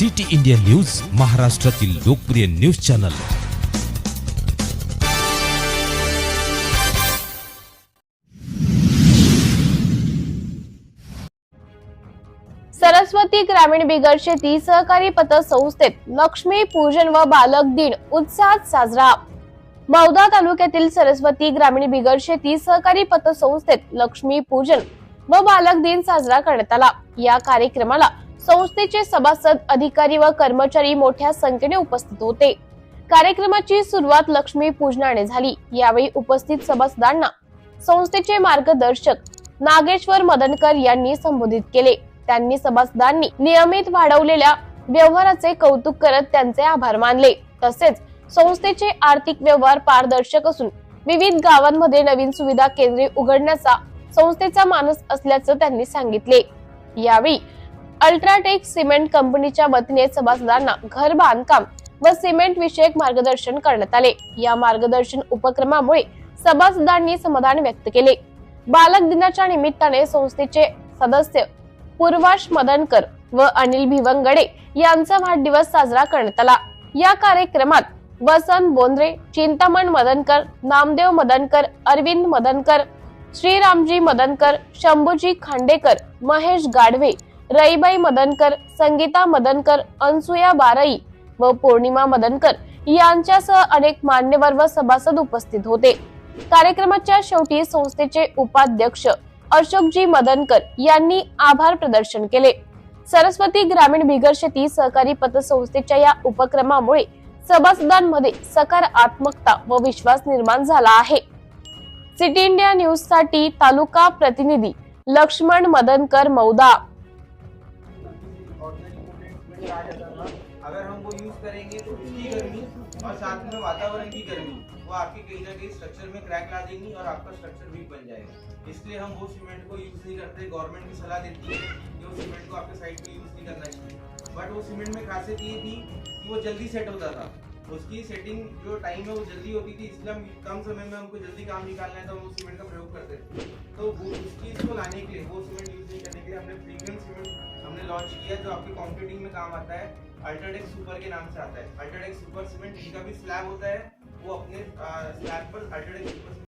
City India news महाराष्ट्रातील लोकप्रिय news channel. Saraswati ग्रामीण बिगर शेती सहकारी पतसंस्थेत लक्ष्मी पूजन व बालक दिन उत्साहात साजरा. मौदा तालुक्यातील सरस्वती ग्रामीण बिगर शेती सहकारी पतसंस्थेत लक्ष्मी पूजन व बालक दिन साजरा करण्यात आला. या कार्यक्रमाला संस्थेचे सभासद अधिकारी व कर्मचारी मोठ्या संख्येने उपस्थित होते. कार्यक्रमाची सुरुवात लक्ष्मी पूजनाने झाली. यावेळी उपस्थित सभासदांना संस्थेचे मार्गदर्शक नागेश्वर मदनकर यांनी संबोधित केले. त्यांनी सभासदांनी नियमित वाढवलेल्या व्यवहाराचे कौतुक करत त्यांचे आभार मानले. तसेच संस्थेचे आर्थिक व्यवहार पारदर्शक असून विविध गावांमध्ये नवीन सुविधा केंद्रे उघडण्याचा संस्थेचा मानस असल्याचं त्यांनी सांगितले. यावेळी अल्ट्राटेक सिमेंट कंपनीच्या वतीने सभासदांना घर बांधकाम व सिमेंट विषयक मार्गदर्शन करण्यात आले. या मार्गदर्शन उपक्रमामुळे सभासदांनी समाधान व्यक्त केले. बालक दिनाच्या निमित्ताने संस्थेचे सदस्य पूर्वाश मदनकर व अनिल भिवंगडे यांचा वाढदिवस साजरा करण्यात आला. या कार्यक्रमात वसंत बोंद्रे चिंतामण मदनकर नामदेव मदनकर अरविंद मदनकर श्रीरामजी मदनकर शंभूजी खांडेकर महेश गाढवे रईबाई मदनकर संगीता मदनकर अनसुया बारई व पौर्णिमा मदनकर यांच्यासह अनेक मान्यवर व सभासद उपस्थित होते. कार्यक्रमाच्या शेवटी संस्थेचे उपाध्यक्ष अशोकजी मदनकर यांनी आभार प्रदर्शन केले. सरस्वती ग्रामीण बिगर शेती सहकारी पतसंस्थेच्या या उपक्रमामुळे सभासदांमध्ये सकारात्मकता व विश्वास निर्माण झाला आहे. सिटी इंडिया न्यूजसाठी तालुका प्रतिनिधी लक्ष्मण मदनकर मौदा. अगर हम वो यूज़ करेंगे तो उसकी गर्मी और साथ में वातावरण की गर्मी, वो आपके कहीं ना कहीं स्ट्रक्चर में क्रैक ला देंगी और आपका स्ट्रक्चर वीक बन जाएगा। इसलिए हम वो सीमेंट को यूज़ नहीं करते गवर्नमेंट भी सलाह देती है कि वो सीमेंट को आपके साइड में यूज़ नहीं करना चाहिए। बट वो सीमेंट में खासियत ये थी कि वो जल्दी सेट होता था। उसकी सेटिंग जो टाइम है वो जल्दी होती थी, इसलिए हम कम समय में हमको जल्दी काम निकालना है तो हम उस सीमेंट का प्रयोग करते थे। तो वो उस चीज़ को लाने के लिए, वो सीमेंट यूज़ नहीं करने के लिए हमने प्रीमियम सीमेंट लॉन्च किया जो आपकी कॉन्क्रीटिंग में काम आता है। अल्ट्राटेक सुपर के नाम से आता है। अल्ट्राटेक सुपर सीमेंट जिनका भी स्लैब होता है वो अपने स्लैब पर अल्ट्राटेक सुपर